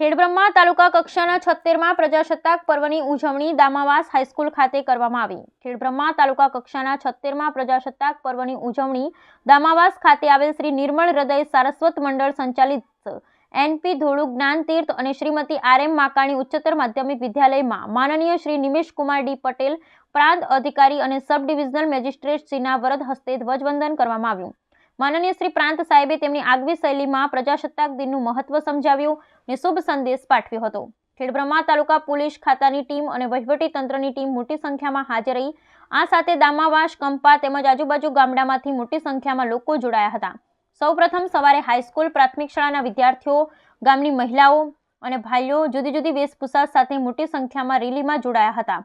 ખેડબ્રહ્મા તાલુકા કક્ષાના છત્તેરમાં પ્રજાસત્તાક પર્વની ઉજવણી દામાવાસ હાઈસ્કૂલ ખાતે કરવામાં આવી. ખેડબ્રહ્મા તાલુકા કક્ષાના છત્તેરમાં પ્રજાસત્તાક પર્વની ઉજવણી દામાવાસ ખાતે આવેલ શ્રી નિર્મળ હૃદય સારસ્વત મંડળ સંચાલિત એનપી ધોળુ જ્ઞાન તીર્થ અને શ્રીમતી આર એમ માકાણી ઉચ્ચતર માધ્યમિક વિદ્યાલયમાં માનનીય શ્રી નિમેશ કુમાર ડી પટેલ પ્રાંત અધિકારી અને સબ ડિવિઝનલ મેજિસ્ટ્રેટ શ્રીના વરદ હસ્તે ધ્વજવંદન કરવામાં આવ્યું. માનનીય શ્રી પ્રાંત સાહેબે તેમની આગવી શૈલીમાં પ્રજાસત્તાક દિનનું મહત્વ સમજાવ્યું અને શુભ સંદેશ પાઠવ્યો હતો. ખેડબ્રહ્મા તાલુકા પોલીસ ખાતાની ટીમ અને તંત્રની ટીમ મોટી સંખ્યામાં હાજર રહી. આ સાથે દામાવાસ, કંપા તેમજ આજુબાજુ ગામડામાંથી મોટી સંખ્યામાં લોકો જોડાયા હતા. સૌપ્રથમ સવારે હાઈસ્કૂલ, પ્રાથમિક શાળાના વિદ્યાર્થીઓ, ગામની મહિલાઓ અને ભાઈઓ જુદી જુદી વેશભૂષા સાથે મોટી સંખ્યામાં રેલીમાં જોડાયા હતા.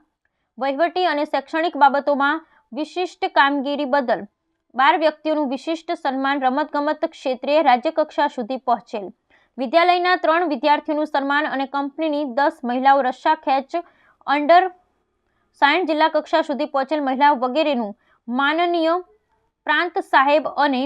વહીવટી અને શૈક્ષણિક બાબતોમાં વિશિષ્ટ કામગીરી બદલ બાર વ્યક્તિઓનું વિશિષ્ટ સન્માન રમતગમત ક્ષેત્રે રાજ્યકક્ષા સુધી પહોંચેલ. વિદ્યાલયના ત્રણ વિદ્યાર્થીઓનું સન્માન અને કંપનીની દસ મહિલાઓ રસ્સા ખેંચ અંડર સાયણ જિલ્લા કક્ષા સુધી પહોંચેલ મહિલાઓ વગેરેનું માનનીય પ્રાંત સાહેબ અને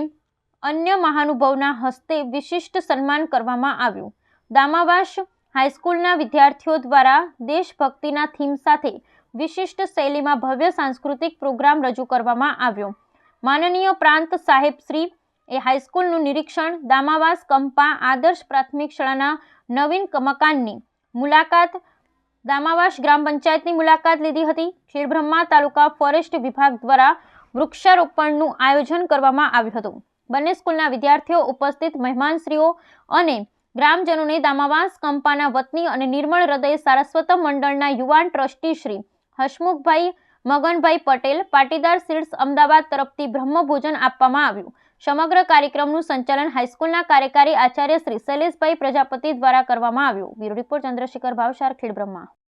અન્ય મહાનુભાવના હસ્તે વિશિષ્ટ સન્માન કરવામાં આવ્યું. દામાવાસ હાઈસ્કૂલના વિદ્યાર્થીઓ દ્વારા દેશભક્તિના થીમ સાથે વિશિષ્ટ શૈલીમાં ભવ્ય સાંસ્કૃતિક પ્રોગ્રામ રજૂ કરવામાં આવ્યો. માનનીય પ્રાંત સાહેબ શ્રી, એ હાઈસ્કૂલનું નિરીક્ષણ દામાવાસ કંપા આદર્શ પ્રાથમિક શાળાના નવીન મકાનની મુલાકાત દામાવાસ ગ્રામ પંચાયતની મુલાકાત લીધી હતી. ખેડબ્રહ્મા તાલુકા ફોરેસ્ટ વિભાગ દ્વારા વૃક્ષારોપણનું આયોજન કરવામાં આવ્યું હતું. બંને સ્કૂલના વિદ્યાર્થીઓ ઉપસ્થિત, મહેમાનશ્રીઓ અને ગ્રામજનોને દામાવાસ કંપાના વતની અને નિર્મળ હૃદય સારસ્વત મંડળના યુવાન ટ્રસ્ટી શ્રી હસમુખભાઈ મગનભાઈ પટેલ, પાટીદાર સીડ્સ અમદાવાદ તરફથી બ્રહ્મભોજન આપવામાં આવ્યું. સમગ્ર કાર્યક્રમનું સંચાલન હાઈસ્કૂલના કાર્યકારી આચાર્ય શ્રી શૈલેષભાઈ પ્રજાપતિ દ્વારા કરવામાં આવ્યું. Bureau report Chandrashekhar Bhavsar, Khedbrahma.